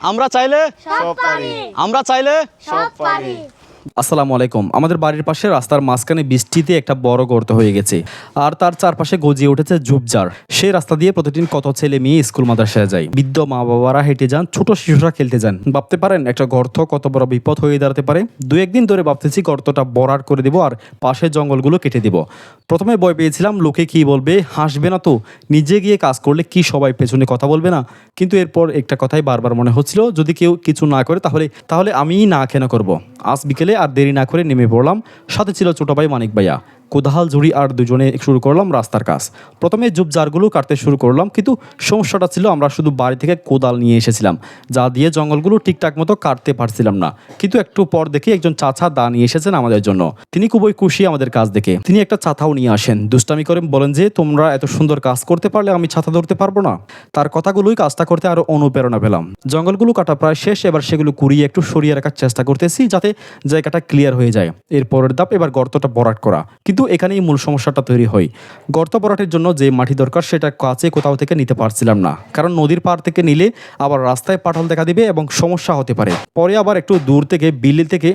আমরা চাইলে সব পারি। আমরা চাইলে সব পারি। আসসালামু আলাইকুম। আমাদের বাড়ির পাশে রাস্তার মাঝখানে বৃষ্টিতে একটা বড় গর্ত হয়ে গেছে। আর তার চারপাশে গজিয়ে উঠেছে ঝুপঝাড়। সেই রাস্তা দিয়ে প্রতিদিন কত ছেলে মেয়ে স্কুল, মাদ্রাসায় যায়। বৃদ্ধ মা বাবারা হেঁটে যান, ছোট শিশুরা খেলতে যান। ভাবতে পারেন, একটা গর্ত কত বড় বিপদ হয়ে দাঁড়াতে পারে। দু একদিন ধরে ভাবতেছি গর্তটা বরাট করে দেবো আর পাশের জঙ্গলগুলো কেটে দেব। প্রথমে ভয় পেয়েছিলাম, লোকে কি বলবে? হাসবে না তো। নিজে গিয়ে কাজ করলে কি সবাই পেছনে কথা বলবে না? কিন্তু এরপর একটা কথাই বারবার মনে হচ্ছিল, যদি কেউ কিছু না করে তাহলে তাহলে আমিই না কেন করব। আজ বিকেলে আর দেরি না করে নেমে পড়লাম। সাথে ছিল ছোট ভাই মানিক ভাইয়া। কোদাহাল জুড়ি আর দুজনে শুরু করলাম রাস্তার কাজ। প্রথমে জুবজারগুলো কাটতে শুরু করলাম, কিন্তু সমস্যাটা ছিল আমরা শুধু বাড়ি থেকে কোদাল নিয়ে এসেছিলাম, যা দিয়ে জঙ্গলগুলো ঠিকঠাক মতো কাটতে পারছিলাম না। কিন্তু একটু পর দেখে একজন চাচা দা নিয়ে এসেছেন আমাদের জন্য। তিনি খুবই খুশি আমাদের কাজ দেখে। তিনি একটা ছাতাও নিয়ে আসেন। দুষ্টামি করে বলেন যে, তোমরা এত সুন্দর কাজ করতে পারলে আমি ছাতা ধরতে পারব না। তার কথাগুলোই কাজটা করতে আরও অনুপ্রেরণা পেলাম। জঙ্গলগুলো কাটা প্রায় শেষ, এবার সেগুলো কুড়িয়ে একটু সরিয়ে রাখার চেষ্টা করতেছি যাতে জায়গাটা ক্লিয়ার হয়ে যায়। এর পরের ধাপ, এবার গর্তটা বরাট করা। কিন্তু এখানেই মূল সমস্যাটা তৈরি হয়। গর্ত ভরাটের জন্য যে মাটি দরকার, সেটা কাছে কোথাও থেকে নিতে পারছিলাম না। কারণ নদীর পার থেকে নিলে আবার রাস্তায় পাটল দেখা দিবে এবং সমস্যা হতে পারে। পরে আবার একটু দূর থেকে বিল্লি থেকে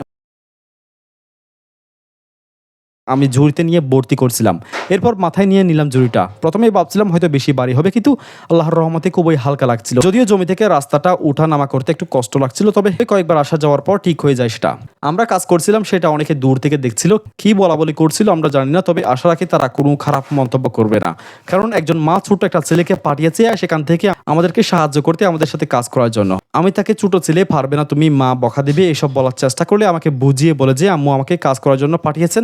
আমি ঝুড়িতে নিয়ে ভর্তি করছিলাম। এরপর মাথায় নিয়ে নিলাম ঝুড়িটা। প্রথমেই ভাবছিলাম হয়তো বেশি বাড়ি হবে, কিন্তু আল্লাহর রহমতে খুবই হালকা লাগছিল। যদিও জমি থেকে রাস্তাটা উঠা নামা করতে একটু কষ্ট লাগছিল, তবে কয়েকবার আসা যাওয়ার পর ঠিক হয়ে যায় সেটা। আমরা কাজ করছিলাম, সেটা অনেকে দূর থেকে দেখছিল। কি বলা বলি করছিল আমরা জানি না, তবে আশা রাখি তারা কোনো খারাপ মন্তব্য করবে না। কারণ একজন মা ছোট একটা ছেলেকে পাঠিয়েছে সেখান থেকে আমাদেরকে সাহায্য করতে আমাদের সাথে কাজ করার জন্য। আমি তাকে ছোট ছেলে, পারবে না তুমি মা বকা দিবে, এসব বলার চেষ্টা করলে আমাকে বুঝিয়ে বলে যে আম্মু আমাকে কাজ করার জন্য পাঠিয়েছেন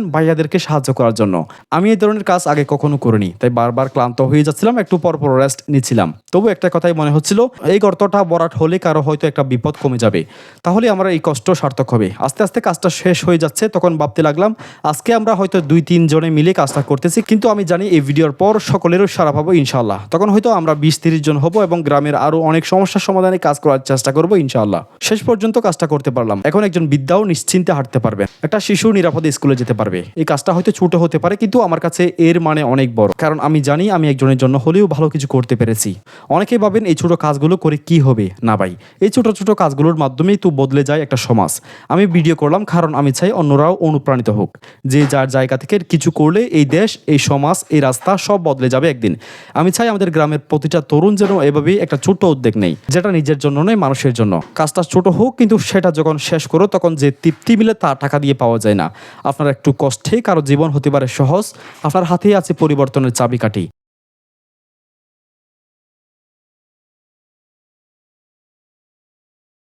ভাইয়াদেরকে সাহায্য করার জন্য। আমি এই ধরনের কাজ আগে কখনো করিনি, তাই বারবার ক্লান্ত হয়ে যাচ্ছিলাম, একটু পর পর রেস্ট নিচ্ছিলাম। তবু একটা কথাই মনে হচ্ছিল, এই গর্তটা বরাট হলে কারও হয়তো একটা বিপদ কমে যাবে। তাহলে আমরা এই কষ্ট সার্থক হবে। আস্তে আস্তে কাজটা শেষ হয়ে যাচ্ছে, তখন ভাবতে লাগলাম, আজকে আমরা হয়তো দুই, তিন জনে মিলে কাজটা করতেছি, কিন্তু আমি জানি এই ভিডিওর পর সকলেরও সারা পাবো ইনশাল্লাহ তখন হয়তো আমরা বিশ, তিরিশ জন হব এবং গ্রামের আরও অনেক সমস্যার সমাধানে কাজ করার চেষ্টা করব ইনশাল্লাহ শেষ পর্যন্ত কাজটা করতে পারলাম। এখন একজন বিদ্যাও নিশ্চিন্তে হাঁটতে পারবে। একটা শিশু নিরাপদে স্কুলে যেতে পারবে। এই কাজটা হয়তো ছোট হতে পারে, কিন্তু আমার কাছে এর মানে অনেক বড়। কারণ আমি জানি আমি একজনের জন্য হলেও ভালো কিছু করতে পেরেছি। অনেকেই ভাবেন এই ছোট কাজগুলো করে কি হবে? না ভাই, এই ছোট ছোট কাজগুলোর মাধ্যমেই তো বদলে যায় একটা সমাজ। আমি ভিডিও করলাম, কারণ আমি চাই অন্যরাও অনুপ্রাণিত হোক। যে যার জায়গা থেকে কিছু করলে এই দেশ, এই সমাজ, এই রাস্তা সব বদলে যাবে একদিন। আমি চাই আমাদের গ্রামের প্রতিটা তরুণ যেন এভাবেই একটা ছোট উদ্যোগ নেই যেটা নিজের জন্য নয়, মানুষের জন্য। কাজটা ছোট হোক, কিন্তু সেটা যখন শেষ করো, তখন যে তৃপ্তি মিলে তা টাকা দিয়ে পাওয়া যায় না। আপনার একটু কষ্টে কারও জীবন হতে পারে সহজ, আপনার হাতেই আছে পরিবর্তনের চাবিকাঠি।